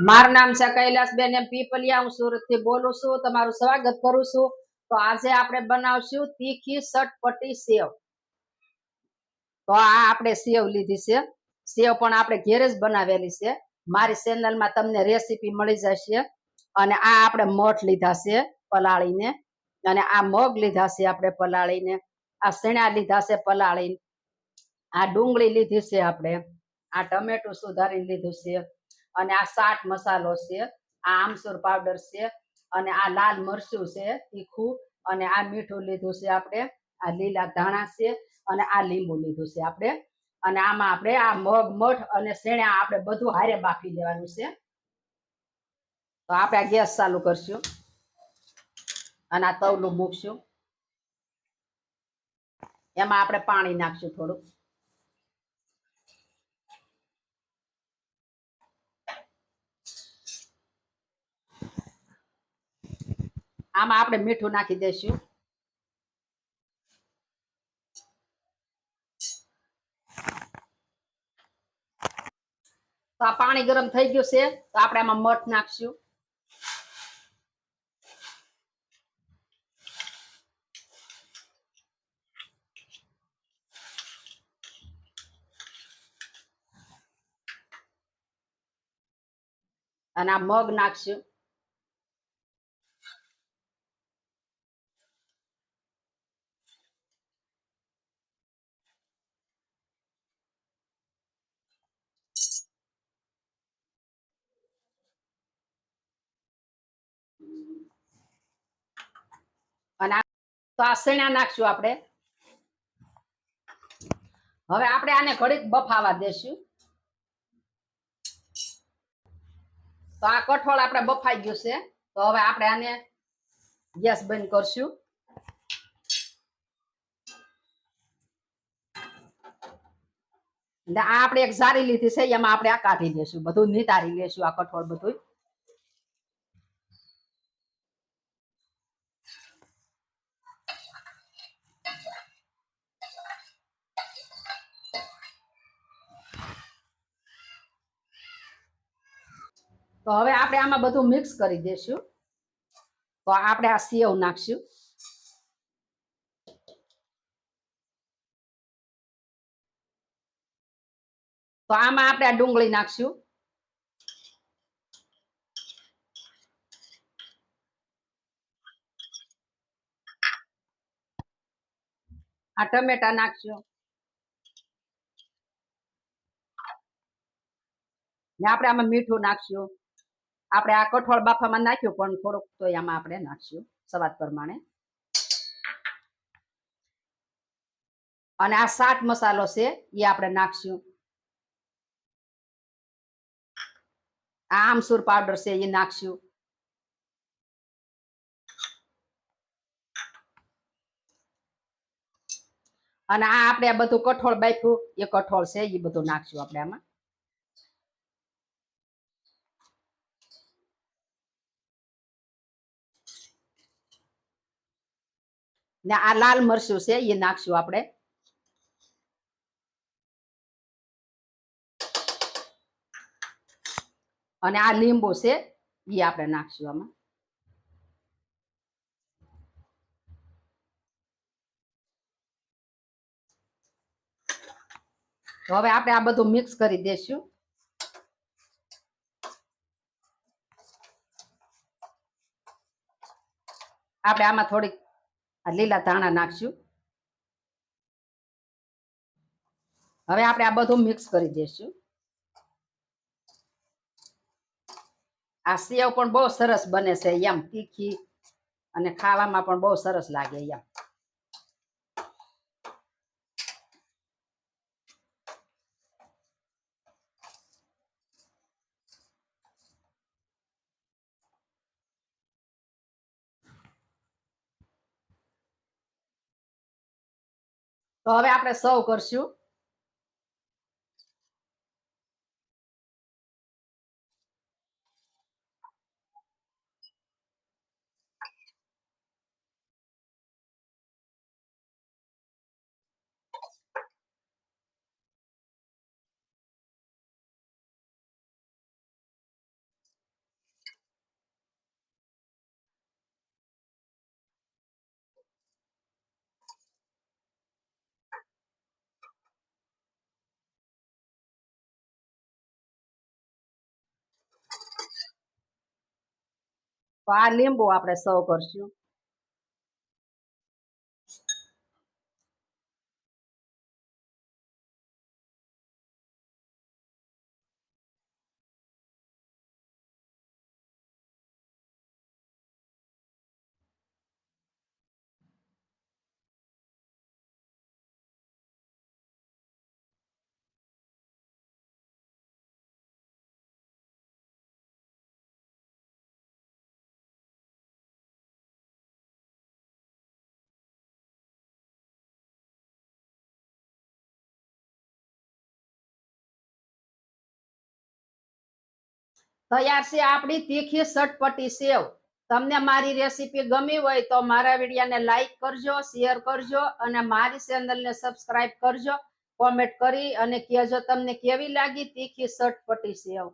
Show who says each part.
Speaker 1: મારું નામ છે કૈલાસબેન, એમ પીપલિયા, હું સુરતથી બોલું છું, તમારું સ્વાગત કરું છું. તો આજે આપણે બનાવશું તીખી સટપટી સેવ. તો આ આપણે સેવ લીધી છે. સેવ પણ આપણે ઘેરે જ બનાવેલી છે. મારી ચેનલમાં તમને રેસીપી મળી જશે. અને આ આપણે મઠ લીધા છે પલાળીને. અને આ મગ લીધા છે આપણે પલાળીને. આ શેણા લીધા છે પલાળીને. આ ડુંગળી લીધી છે આપણે. આ ટમેટું સુધારીને લીધું છે. અને આ સાટ મસાલો છે, આ આમસુર પાવડર છે, અને આ લાલ મરચું છે, તીખું, અને આ મીઠું લીધું છે આપણે, આ લીલા ધાણા છે, અને આ લીંબુ લીધું છે આપણે. અને આમાં આપણે આ મગ, મઠ અને શેણા આપણે બધું હારે બાફી લેવાનું છે. તો આપણે આ ગેસ ચાલુ કરશું. અને આ તવલું મૂકશું. એમાં આપણે પાણી નાખશું થોડું આમાં આપણે મીઠું નાખી દઈશું. તો આ પાણી ગરમ થઈ ગયું છે, તો આપણે આમાં મઠ નાખશું. અને આ મગ નાખશું અને આ- તો આ શેણા નાખશું આપણે. હવે આપણે આને ઘડીક બફાવા દેશું. તો આ કઠોળ આપણે બફાઈ ગયું છે. તો હવે આપણે આને ગેસ બંધ કરશું. આ આપણે એક સારી લીધી છે, એમાં આપણે આ કાઢી દેશું. બધું નિતારી લેશું આ કઠોળ બધું તો હવે આપણે આમાં બધું મિક્સ કરી દેશું તો આપણે આ સેવ નાખશું. તો આમાં આપણે આ ડુંગળી નાખશું. આ ટમેટા નાખશું. ને આપણે આમાં મીઠું નાખશું. આપણે આ કઠોળ બાફામાં નાખ્યું, પણ થોડુંક તો આમાં આપણે નાખશું સ્વાદ પ્રમાણે. અને આ સાત મસાલો છે, એ આપણે નાખશું. આ આમસૂર પાવડર છે, એ નાખશું. અને આ આપણે આ બધું કઠોળ બાફ્યું, એ કઠોળ છે, એ બધું નાખશું આપણે આમાં. ને આ લાલ મરચું છે એ નાખશું આપણે. અને આ લીંબુ છે એ આપણે નાખશું આમાં. તો હવે આપણે આ બધું મિક્સ કરી દેશું. આપણે આમાં થોડીક લીલા ધાણા નાખશું. હવે આપણે આ બધું મિક્સ કરી દઈશું. આ સેવ પણ બહુ સરસ બને છે એમ, તીખી અને ખાવામાં પણ બહુ સરસ લાગે એમ. તો હવે આપણે સર્વ કરશું. તો આ લીંબુ આપણે સર્વ કરશું. તૈયાર છે આપણી તીખી સટપટી સેવ. તમને મારી રેસીપી ગમી હોય તો મારા વિડીયાને લાઈક કરજો, શેર કરજો અને મારી ચેનલને સબસ્ક્રાઇબ કરજો. કોમેન્ટ કરી અને કહેજો તમને કેવી લાગી તીખી સટપટી સેવ.